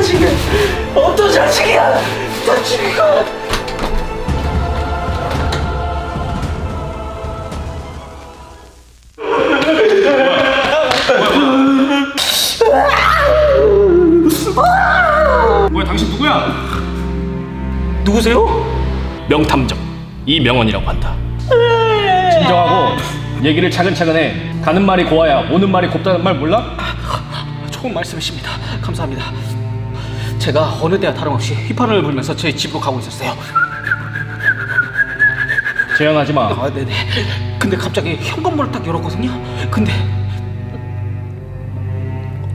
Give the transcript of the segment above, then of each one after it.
자식이야? 어떤 자식이야? 다 죽이고. 뭐야 당신 누구야? 누구세요? 명탐정 이명원이라고 한다 진정하고 얘기를 차근차근 해 가는 말이 고와야 오는 말이 곱다는 말 몰라? 좋은 말씀이십니다. 감사합니다. 제가 어느 때와 다름없이 휘파람을 불면서 제 집으로 가고 있었어요. 재현하지 마 아, 네네. 근데 갑자기 현관문을 딱 열었거든요. 근데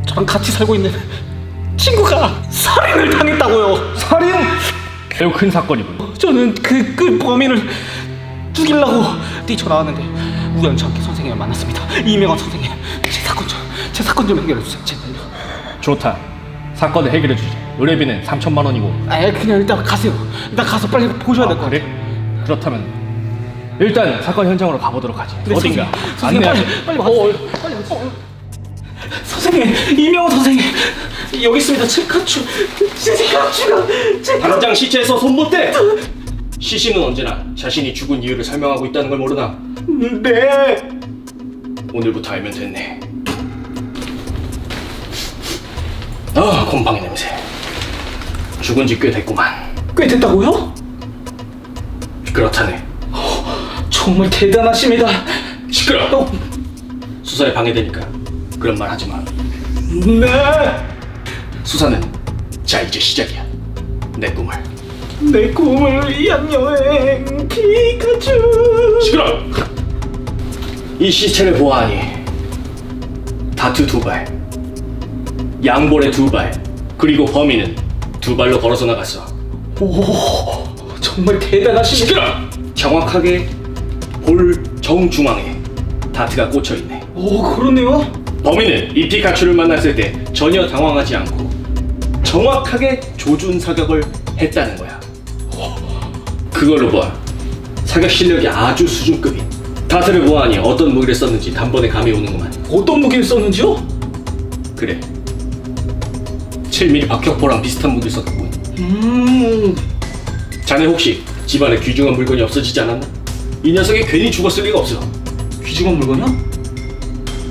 저랑 같이 살고 있는 친구가 살인을 당했다고요. 살인? 매우 큰 사건이군 저는 그, 그 범인을 죽이려고 뛰쳐나왔는데 우연찮게 선생님을 만났습니다. 이명환 선생님, 제 사건 좀, 제 사건 좀 해결해 주세요. 제발요. 좋다 사건을 해결해 주지 의뢰비는 3천만 원이고 아, 그냥 일단 가세요. 일단 가서 빨리 보셔야 될것 아, 그래? 같아요. 그렇다면 일단 사건 현장으로 가보도록 하지 네, 어딘가 선생님, 선생님 안내하지 빨리 빨리 와주세요. 빨리 와주세요. 선생님, 이명호 선생님 여기 있습니다. 칠카추, 칠카추가 제 당장 시체에서 손 못 대! 시신은 언제나 자신이 죽은 이유를 설명하고 있다는 걸 모르나 네. 오늘부터 알면 됐네 아 곰팡이 냄새 죽은 지 꽤 됐구만 꽤 됐다고요? 그렇다네 정말 대단하십니다. 시끄러 어, 수사에 방해되니까 그런 말 하지 마 네. 수사는 자 이제 시작이야 내 꿈을 내 꿈을 위한 여행 피카츄. 시끄러 이 시체를 보아하니 다트 두발 양볼의 두 발 그리고 범인은 두 발로 걸어서 나갔어 오, 정말 대단하십니다. 시끄러 정확하게 볼 정중앙에 다트가 꽂혀 있네 오, 그러네요. 범인은 이 피카츄를 만났을 때 전혀 당황하지 않고 정확하게 조준 사격을 했다는 거야. 그걸로 봐. 사격 실력이 아주 수준급인. 다트를 보아하니 어떤 무기를 썼는지 단번에 감이 오는구만. 어떤 무기를 썼는지요? 그래. 7mm 박격포랑 비슷한 무기를 썼군. 음, 자네 혹시 집안에 귀중한 물건이 없어지지 않았나? 이 녀석이 괜히 죽었을 리가 없어. 귀중한 물건이요?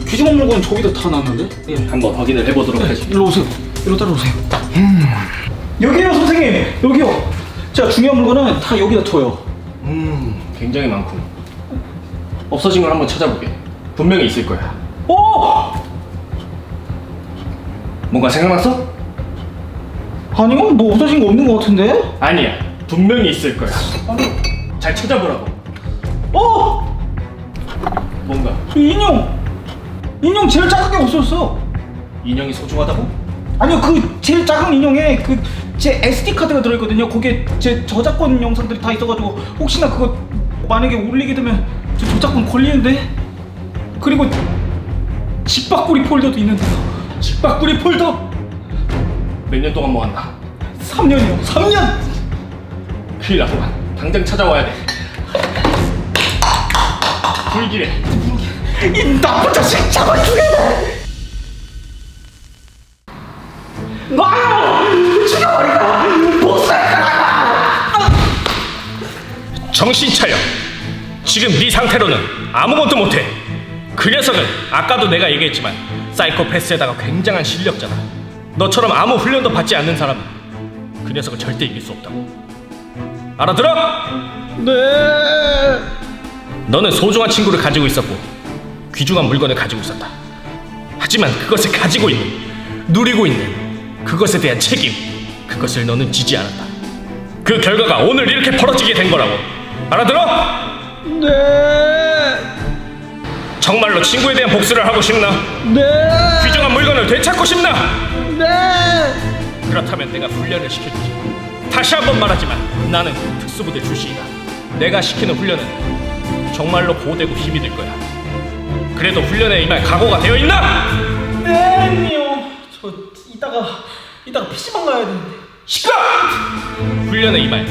귀중한 물건은 저기다 다 놨는데? 예. 한번 확인을 해보도록 하지. 일로 오세요. 일로 따라오세요. 여기요, 선생님. 여기요. 자, 중요한 물건은 다 여기다 둬요. 음, 굉장히 많군. 없어진 걸 한번 찾아보게. 분명히 있을 거야. 어! 뭔가 생각났어? 아니요, 뭐 없어진 거 없는 거 같은데? 아니야. 분명히 있을 거야. 아니, 잘 찾아보라고. 어! 뭔가 인형! 인형 제일 작은 게 없었어. 인형이 소중하다고? 아니요, 그 제일 작은 인형에 그 제 SD 카드가 들어있거든요. 거기에 제 저작권 영상들이 다 있어가지고 혹시나 그거 만약에 올리게 되면 저 저작권 걸리는데. 그리고 집바꾸리 폴더도 있는데요. 집바꾸리 폴더 몇 년 동안 모았나? 3년이요. 3년. 큰일 났구만. 당장 찾아와야 돼. 불길해. 이 나쁜 자식 잡아 죽여야 돼. 아! 죽여버리라. 못살 거라. 정신 차려. 지금 네 상태로는 아무것도 못해. 그 녀석은 아까도 내가 얘기했지만 사이코패스에다가 굉장한 실력자다. 너처럼 아무 훈련도 받지 않는 사람은 그 녀석을 절대 이길 수 없다고. 알아들어? 네. 너는 소중한 친구를 가지고 있었고 귀중한 물건을 가지고 있었다. 하지만 그것을 가지고 있는, 누리고 있는 그것에 대한 책임, 그것을 너는 지지 않았다. 그 결과가 오늘 이렇게 벌어지게 된 거라고. 알아들어? 네. 정말로 친구에 대한 복수를 하고 싶나? 네. 귀중한 물건을 되찾고 싶나? 네. 그렇다면 내가 훈련을 시켜주지. 다시 한번 말하지만 나는 특수부대 출신이다. 내가 시키는 훈련은 정말로 고되고 힘이 될 거야. 그래도 훈련에 임할 각오가 되어 있나? 네요. 저 이따가 이따가 PC방 가야 되는데. 시끄러! 훈련에 임할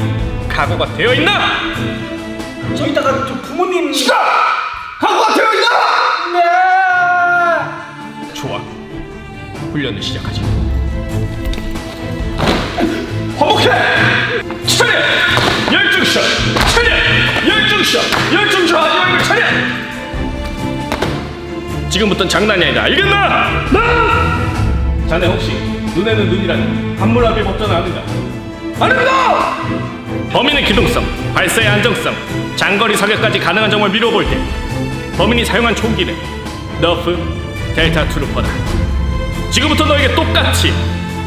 각오가 되어 있나? 저 이따가 저 부모님. 시끄러! 한것 같아요 이거! 네! 좋아 훈련을 시작하자 화목해! 차렷! 열중샷! 차렷! 열중샷! 열중샷 하지 말고 차렷! 지금부터는 장난이 아니다 알겠나? 나! 자네 혹시 눈에는 눈이라는 한물합의 법전을 아느냐? 아닙니다! 범인의 기동성, 발사의 안정성, 장거리 사격까지 가능한 점을 미뤄볼 때 범인이 사용한 총기는 너프 델타 트루퍼다 지금부터 너에게 똑같이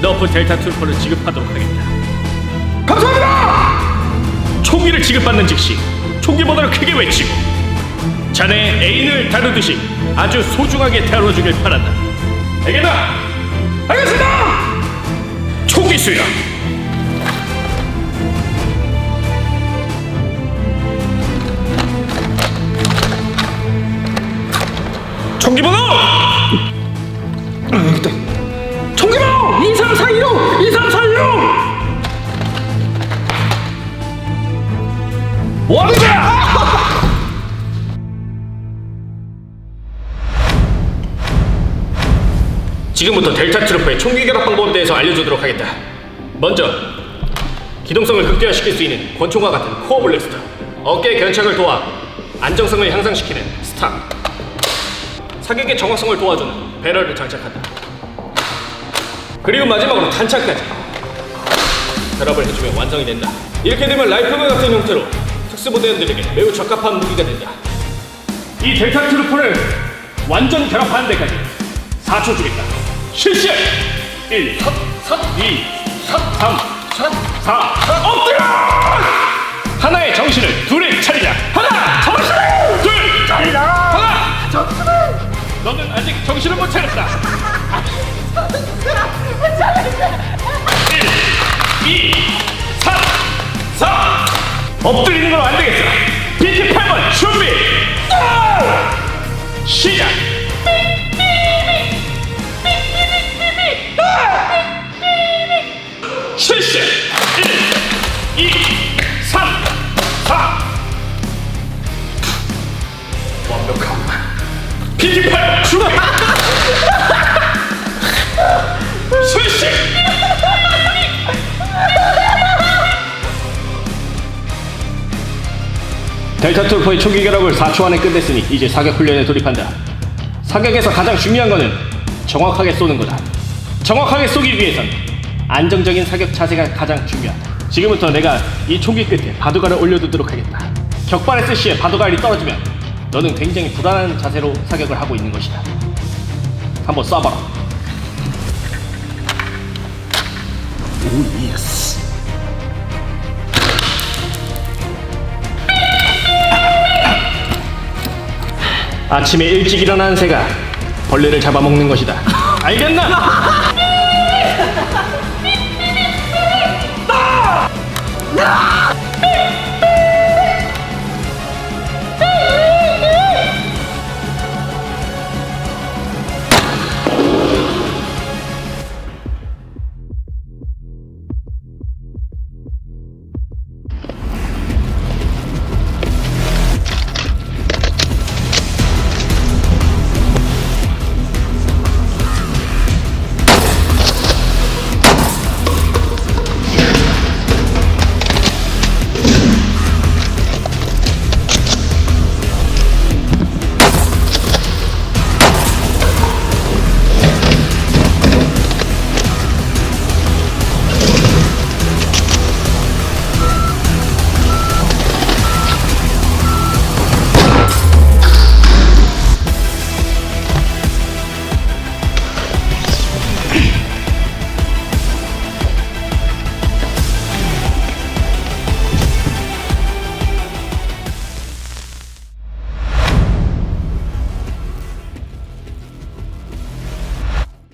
너프 델타 트루퍼를 지급하도록 하겠다 감사합니다! 총기를 지급받는 즉시 총기 번호를 크게 외치고 자네의 애인을 다루듯이 아주 소중하게 다뤄주길 바란다 알겠나? 알겠습니다! 총기 수여 총기 번호! 아, 여기 있다. 총기 번호! 2346! 2346! 뭐 하는 거야? 지금부터 델타 트루퍼의 총기 결합 방법에 대해서 알려주도록 하겠다. 먼저 기동성을 극대화시킬 수 있는 권총과 같은 코어 블래스터, 어깨 견착을 도와 안정성을 향상시키는 스탑, 사격의 정확성을 도와주는 배럴을 장착한다. 그리고 마지막으로 탄창까지 결합을 해주면 완성이 된다. 이렇게 되면 라이플과 같은 형태로 특수부대원들에게 매우 적합한 무기가 된다. 이 델타 트루퍼를 완전 결합하는 데까지 4초 주겠다. 실시! 1, 3, 2, 3, 3, 4, 엎드려! 하나의 정신을 둘이 차리자. 하나, 정신을! 둘, 차리자! 너는 아직 정신을 못 차렸다. 1, 2, 3, 4. 엎드리는 건 안 되겠어. BT 8번 준비. 시작. 실시. 1, 2, 3, 4. 완벽하 구만. BT 8번 준비. 실시. 델타 트루퍼의 초기 결합을 4초 안에 끝냈으니 이제 사격 훈련에 돌입한다. 사격에서 가장 중요한 것은 정확하게 쏘는 거다. 정확하게 쏘기 위해선 안정적인 사격 자세가 가장 중요하다. 지금부터 내가 이 총기 끝에 바둑알을 올려두도록 하겠다. 격발했을 시에 바둑알이 떨어지면 너는 굉장히 불안한 자세로 사격을 하고 있는 것이다. 한번 쏴봐라. 오 예스. 아침에 일찍 일어난 새가 벌레를 잡아먹는 것이다. 알겠나? 나!